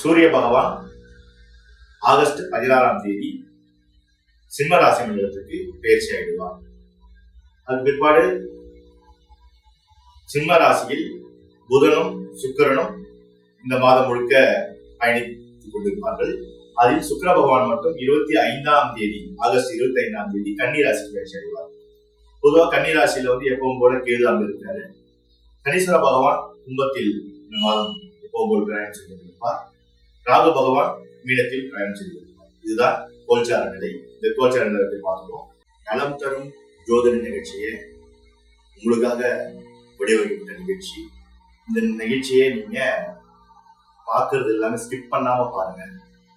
சூரிய பகவான் ஆகஸ்ட் பதினாறாம் தேதி சிம்ம ராசி மண்டலத்துக்கு பயிற்சி ஆகிடுவார் அது பிற்பாடு சிம்ம ராசியில் புதனும் சுக்கிரனும் இந்த மாதம் முழுக்க பயணித்துக் கொண்டிருப்பார்கள். அதில் சுக்கிர பகவான் மட்டும் இருபத்தி ஐந்தாம் தேதி ஆகஸ்ட் இருபத்தி ஐந்தாம் தேதி கன்னி ராசிக்கு பயிற்சி அடைவார். பொதுவாக கன்னி ராசியில வந்து எப்பவும் போல கேது அங்க இருக்காரு. கணீஸ்வர பகவான் கும்பத்தில் இந்த மாதம் எப்பவும் போல் பிரயாணம் செய்து கொண்டிருப்பார். ராகு பகவான் மீனத்தில் பயணம் செய்து இதுதான் கோல்சார நிலை. இந்த கோல்சார நிலத்தை பார்க்கிறோம். நலம் தரும் ஜோதிட நிகழ்ச்சியை உங்களுக்காக வடிவமைக்கப்பட்ட நிகழ்ச்சி. இந்த நிகழ்ச்சியை நீங்க பார்க்கறது எல்லாமே ஸ்கிப் பண்ணாம பாருங்க.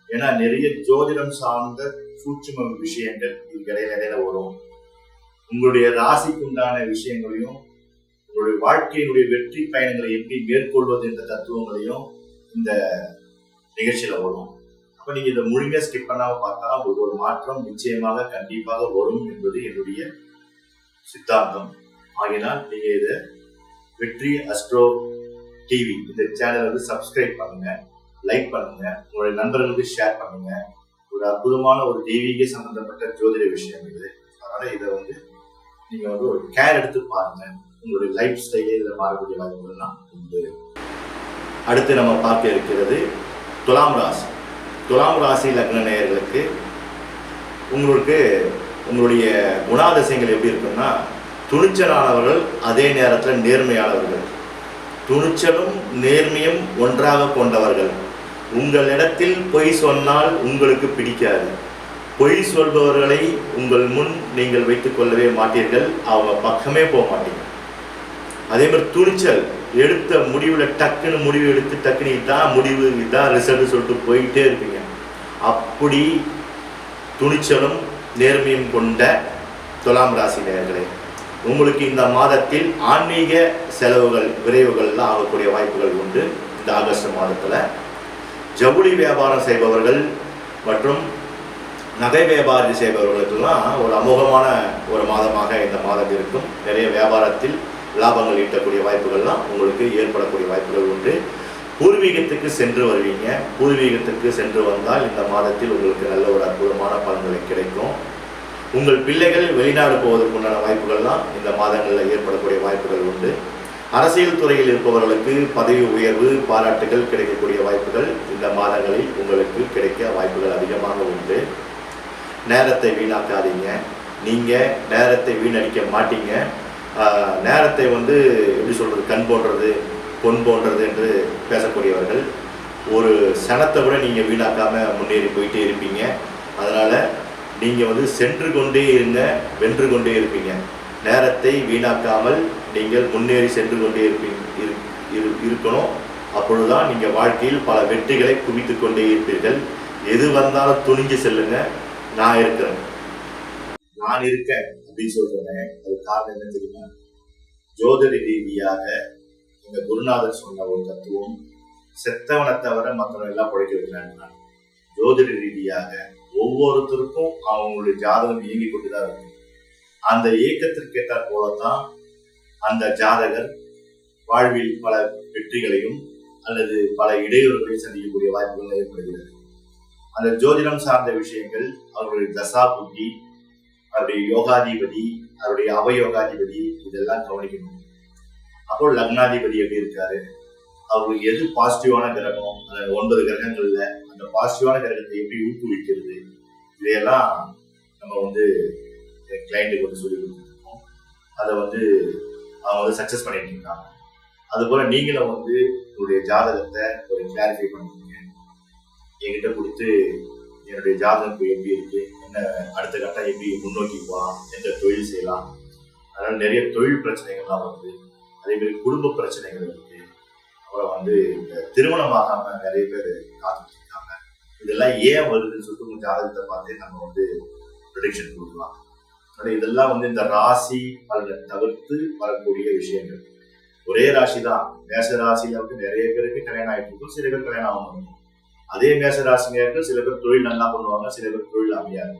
ஏன்னா நிறைய ஜோதிடம் சார்ந்த சூட்சும விஷயங்கள் இதுக்கு இடையில இடையில வரும். உங்களுடைய ராசிக்கு உண்டான விஷயங்களையும் உங்களுடைய வாழ்க்கையினுடைய வெற்றி பயணங்களை எப்படி மேற்கொள்வது என்ற தத்துவங்களையும் இந்த நிகழ்ச்சியில வரும் அப்ப நீங்க இதை முழுமையா ஸ்கிப் பண்ணாம பார்த்தா உங்களுக்கு ஒரு மாற்றம் நிச்சயமாக கண்டிப்பாக வரும் என்பது என்னுடைய சித்தாந்தம். ஆகினால் நீங்க இதை வெற்றி அஸ்ட்ரோ டிவி இந்த சேனலை வந்து சப்ஸ்கிரைப் பண்ணுங்க லைக் பண்ணுங்க உங்களுடைய நண்பர்களுக்கு ஷேர் பண்ணுங்க. ஒரு அற்புதமான ஒரு தெய்வீக சம்பந்தப்பட்ட ஜோதிட விஷயம் இது. அதனால இதை வந்து நீங்க வந்து ஒரு கேர் எடுத்து பாருங்க. உங்களுடைய லைஃப் ஸ்டைலே இதில் மாறக்கூடிய வாய்ப்புகள்லாம் உண்டு. அடுத்து நம்ம பார்க்க இருக்கிறது துலாம் ராசி. துலாம் ராசி லக்ன நேயர்களுக்கு உங்களுக்கு உங்களுடைய குணாதிசயங்கள் எப்படி இருக்குன்னா துணிச்சலானவர்கள் அதே நேரத்தில் நேர்மையானவர்கள். துணிச்சலும் நேர்மையும் ஒன்றாக கொண்டவர்கள். உங்களிடத்தில் பொய் சொன்னால் உங்களுக்கு பிடிக்காது. பொய் சொல்பவர்களை உங்கள் முன் நீங்கள் வைத்துக் கொள்ளவே மாட்டீர்கள். அவங்க பக்கமே போக மாட்டீங்க. அதே மாதிரி துணிச்சல். எடுத்த முடிவில் டக்குன்னு முடிவு எடுத்து டக்குன்னு இதான் முடிவு இதான் ரிசல்ட் சொல்லிட்டு போயிட்டே இருப்பீங்க. அப்படி துணிச்சலும் நேர்மையும் கொண்ட துலாம் ராசி நேர்களே உங்களுக்கு இந்த மாதத்தில் ஆன்மீக செலவுகள் விரைவுகள்லாம் ஆகக்கூடிய வாய்ப்புகள் உண்டு. இந்த ஆகஸ்ட் மாதத்தில் ஜவுளி வியாபாரம் செய்பவர்கள் மற்றும் நகை வியாபாரம் செய்பவர்களுக்கெல்லாம் ஒரு அமோகமான ஒரு மாதமாக இந்த மாதம் இருக்கும். நிறைய வியாபாரத்தில் லாபங்கள் ஈட்டக்கூடிய வாய்ப்புகள்லாம் உங்களுக்கு ஏற்படக்கூடிய வாய்ப்புகள் உண்டு. பூர்வீகத்துக்கு சென்று வருவீங்க. பூர்வீகத்துக்கு சென்று வந்தால் இந்த மாதத்தில் உங்களுக்கு நல்ல ஒரு அற்புதமான பலன்களை கிடைக்கும். உங்கள் பிள்ளைகள் வெளிநாடு போவதற்கு உண்டான வாய்ப்புகள்லாம் இந்த மாதங்களில் ஏற்படக்கூடிய வாய்ப்புகள் உண்டு. அரசியல் துறையில் இருப்பவர்களுக்கு பதவி உயர்வு பாராட்டுகள் கிடைக்கக்கூடிய வாய்ப்புகள் இந்த மாதங்களில் உங்களுக்கு கிடைக்க வாய்ப்புகள் அதிகமாக உண்டு. நேரத்தை வீணாக்காதீங்க. நீங்கள் நேரத்தை வீணடிக்க மாட்டீங்க. நேரத்தை வந்து எப்படி சொல்கிறது கண் போன்றது பொன் போன்றது என்று பேசக்கூடியவர்கள் ஒரு சனத்தை கூட நீங்கள் வீணாக்காமல் முன்னேறி போயிட்டே இருப்பீங்க. அதனால் நீங்கள் வந்து சென்று கொண்டே இருங்க வென்று கொண்டே இருப்பீங்க. நேரத்தை வீணாக்காமல் நீங்கள் முன்னேறி சென்று கொண்டே இருப்பீங்க இரு- இரு- இருக்கணும். அப்பொழுதுதான் நீங்கள் வாழ்க்கையில் பல வெற்றிகளை குவித்து கொண்டே இருப்பீர்கள். எது வந்தாலும் துணிஞ்சு செல்லுங்க. நான் இருக்கிறேன். நான் இருக்கேன் அப்படின்னு சொல்றேன். அது காரணம் என்ன தெரியுமா? ஜோதிட ரீதியாக இந்த குருநாதர் சொன்ன ஒரு தத்துவம் செத்தவனை தவிர மற்றவன் எல்லாம் பழைக்க வைக்கிறாங்க ஜோதிட ரீதியாக ஒவ்வொருத்தருக்கும் அவங்களுடைய ஜாதகம் இயங்கிக் கொண்டுதான் இருக்கு. அந்த இயக்கத்திற்கு ஏற்றாற் அந்த ஜாதகர் வாழ்வில் பல வெற்றிகளையும் அல்லது பல இடையூறுகளையும் சந்திக்கக்கூடிய வாய்ப்புகள் ஏற்படுகிறது. அந்த ஜோதிடம் சார்ந்த விஷயங்கள் அவர்களுடைய தசா புத்தி அவருடைய யோகாதிபதி அவருடைய அவயோகாதிபதி இதெல்லாம் கவனிக்கணும். அப்போ லக்னாதிபதி எப்படி இருக்காரு? அவருக்கு எது பாசிட்டிவான கிரகம்? அந்த ஒன்பது கிரகங்கள்ல அந்த பாசிட்டிவான கிரகத்தை எப்படி ஊக்குவிக்கிறது? இதையெல்லாம் நம்ம வந்து கிளைண்ட்டுக்கு வந்து சொல்லி கொடுத்துருக்கோம். அதை வந்து அவங்க வந்து சக்சஸ் பண்ணிட்டு இருக்காங்க. அதுபோல நீங்களும் வந்து உங்களுடைய ஜாதகத்தை ஒரு கிளாரிஃபை பண்ணுவீங்க என்கிட்ட கொடுத்து என்னுடைய ஜாதகம் எப்படி இருக்கு என்ன அடுத்த கட்டம் எப்படி முன்னோக்கி போகலாம் எந்த தொழில் செய்யலாம். அதனால நிறைய தொழில் பிரச்சனைகள்லாம் வருது. அதே மாதிரி குடும்ப பிரச்சனைகள் இருக்கு. அப்புறம் வந்து இந்த திருமணமாகாம நிறைய பேர் காத்துட்டு இருக்காங்க. இதெல்லாம் ஏன் வருதுன்னு சொல்லிட்டு உங்க ஜாதகத்தை பார்த்து நம்ம வந்து ப்ரொடிக்ஷன் கொடுக்கலாம். ஆனால் இதெல்லாம் வந்து இந்த ராசி பலனை தவிர்த்து வரக்கூடிய விஷயங்கள். ஒரே ராசி தான் மேச ராசியில வந்து நிறைய பேருக்கு கல்யாணம் ஆகிட்டு இருக்கும். சில பேர் கல்யாணம் ஆகும் அதே மேச ராசினியர்கள் சில பேர் தொழில் நல்லா பண்ணுவாங்க சில பேர் தொழில் அமையாது.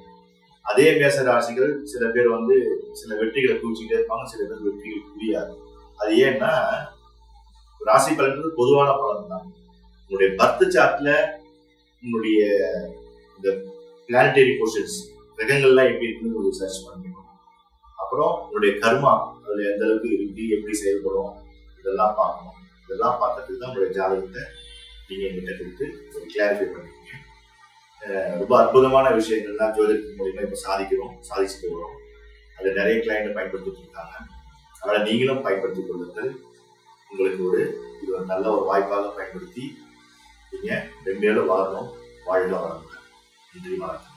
அதே மேச ராசிகள் சில பேர் வந்து சில வெற்றிகளை குவிச்சுட்டே இருப்பாங்க சில பேர் வெற்றிகள் புரியாது அது ஏன்னா ராசி பலன்றது பொதுவான பலன் தான் உங்களுடைய பர்த் சார்ட்ல உங்களுடைய இந்த பிளானட்டரி போர்ஷன்ஸ் கிரகங்கள்லாம் எப்படி இருக்குன்னு ஒரு சர்ச் பண்ணிக்கணும். அப்புறம் உங்களுடைய கர்மா அதுல எந்த அளவுக்கு இருக்கு எப்படி செயல்படும் இதெல்லாம் பார்க்கணும். இதெல்லாம் பார்க்கறதுக்கு தான் உங்களுடைய ஜாதகத்தை நீங்கள் எங்கிட்ட கொடுத்து ஒரு கிளாரிஃபை பண்ணிக்கோங்க. ரொம்ப அற்புதமான விஷயங்கள்லாம் ஜோதிடத்தின் மூலியமா இப்போ சாதிக்கிறோம் சாதிச்சுட்டு வரோம். அதை நிறைய கிளைண்ட் பயன்படுத்திட்டு இருக்காங்க. அதனால் நீங்களும் பயன்படுத்தி கொள்ளுங்கள். உங்களுக்கு ஒரு இது ஒரு நல்ல ஒரு வாய்ப்பாக பயன்படுத்தி நீங்கள் மென்மேலும் வாழணும் வாழ்க வளமுடன். நன்றி வணக்கம்.